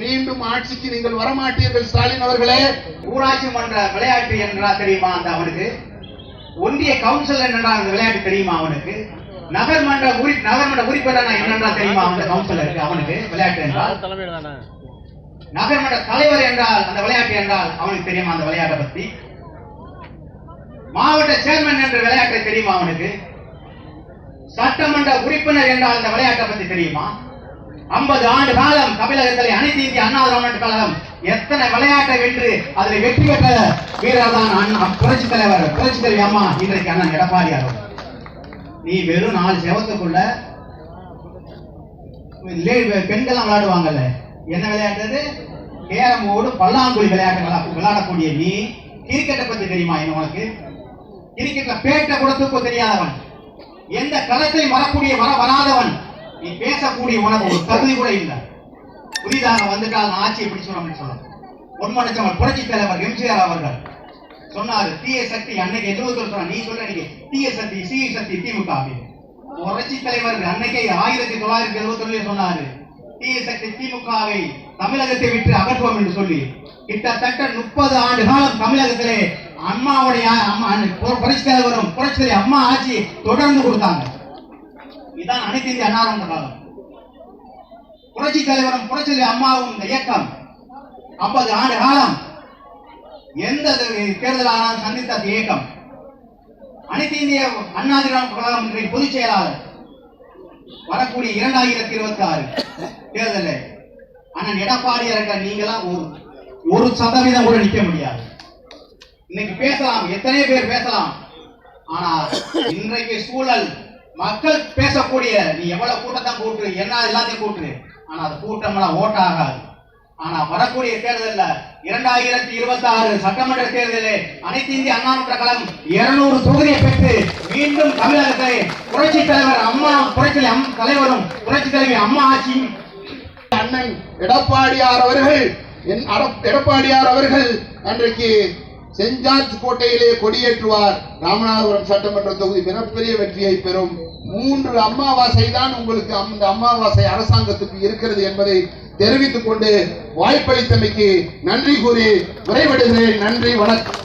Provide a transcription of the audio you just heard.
மீண்டும் ஆட்சிக்கு நீங்கள் வரமாட்டீர்கள் ஸ்டாலின் அவர்களே. ஊராட்சி மன்ற விளையாட்டு என்றா தெரியுமா அந்த அவனுக்கு? ஒன்றிய கவுன்சில் என்றா அந்த விளையாட்டு தெரியுமா அவனுக்கு? நகர்மன்ற உரி நகர்மன்ற உறுப்பினர் என்னன்றா தெரியுமா அந்த கவுன்சிலருக்கு அவனுக்கு? விளையாட்டு என்றால்? நகர்மன்ற தலைவர் என்றால் அந்த விளையாட்டு என்றால் அவனுக்கு தெரியுமா அந்த விளையாட்டை பத்தி? மாவட்ட சேர்மன் என்ற விளையாட்டு தெரியுமா அவனுக்கு? சட்டமன்ற உறுப்பினர் என்றால் அந்த விளையாட்டை பத்தி தெரியுமா? ஐம்பது ஆண்டு காலம் தமிழகத்தில் அனைத்து இந்திய அண்ணா திராவிட கழகம் எத்தனை விளையாட்டை வென்று அதில் வெற்றி பெற்ற வீரர் தான் அண்ணா புரட்சி தலைவர் புரட்சி தலைவி அம்மா இன்றைக்கு அண்ணன் எடப்பாடியார் அவர்கள். நீ வெறும் நாலு செவத்துக்குள்ள லே- பெண்கள் விளையாடுவாங்கல்ல. என்ன விளையாடுறது கேரமோடு பல்லாங்குழி விளையாட்டு விளையாடக்கூடிய நீ கிரிக்கெட்டை பத்தி தெரியுமா என்ன உனக்கு? கிரிக்கெட்ல பேட்டை கூட தூக்க தெரியாதவன். எந்த களத்தை வரக்கூடிய வர வராதவன். நீ பேசக்கூடிய உனக்கு ஒரு தகுதி கூட இல்லை. புதிதாக வந்துட்டால் நான் ஆட்சியை பிடிச்சோம் அப்படின்னு சொல்லணும் பொன்மனச்சவன் புரட்சி தலைவர் எம்ஜிஆர் அவர்கள் சொன்னாரு தீய சக்தி அன்னைக்கு எதுவும் நீ சொல்ற நீங்க தீய சக்தி சீய சக்தி திமுக புரட்சி தலைவர் அன்னைக்கே ஆயிரத்தி தொள்ளாயிரத்தி எழுபத்தி ஒண்ணுல சொன்னாரு தீய சக்தி திமுகவை தமிழகத்தை விட்டு அகற்றுவோம் என்று சொல்லி. கிட்டத்தட்ட முப்பது ஆண்டு காலம் தமிழகத்திலே அம்மாவுடைய அம்மா புரட்சி தலைவரும் புரட்சி அம்மா ஆட்சி தொடர்ந்து கொடுத்தாங்க. இதான் அனைத்து இந்திய அன்னாரம் காலம். புரட்சி தலைவரும் புரட்சி அம்மாவும் இந்த இயக்கம். ஐம்பது ஆண்டு காலம். எந்த தேர்தல் ஆனாலும் சந்தித்த அந்த இயக்கம். அனைத்து இந்திய அண்ணா திராவிட கழகம் பொதுச் செயலாளர். வரக்கூடிய இரண்டாயிரத்தி இருபத்தி ஆறு தேர்தலில் ஆனால் எடப்பாடியார் என்ற நீங்களாம் ஒரு ஒரு சதவீதம் கூட நிற்க முடியாது. இன்னைக்கு பேசலாம் எத்தனை பேர் பேசலாம். ஆனா இன்றைக்கு சூழல் மக்கள் பேசக்கூடிய நீ எவ்வளவு கூட்டத்தான் கூட்டு என்ன எல்லாத்தையும் கூட்டு. ஆனா அது கூட்டம்லாம் ஓட்ட ஆகாது. ஆனா வரக்கூடிய தேர்தல்ல இரண்டாயிரத்தி இருபத்தி ஆறு சட்டமன்ற தேர்தலில் அனைத்து இந்திய அண்ணா திராவிட கழகம் இருநூறு தொகுதியை பெற்று மீண்டும் தமிழகத்தை புரட்சி தலைவர் அம்மா புரட்சி தலைவரும் புரட்சி தலைவி அம்மா ஆட்சியும் அண்ணன் எடப்பாடியார் அவர்கள் என் அட- எடப்பாடியார் அவர்கள் அன்றைக்கு சென்ட் ஜார்ஜ் கோட்டையிலே கொடியேற்றுவார் ராமநாதபுரம் சட்டமன்ற தொகுதி மிகப்பெரிய வெற்றியை பெறும். மூன்று அம்மாவாசை தான் உங்களுக்கு அந்த அமாவாசை அரசாங்கத்துக்கு இருக்கிறது என்பதை தெரிவித்துக் கொண்டு வாய்ப்பளித்தமைக்கு நன்றி கூறி விரைவிடுகிறேன் நன்றி வணக்கம்.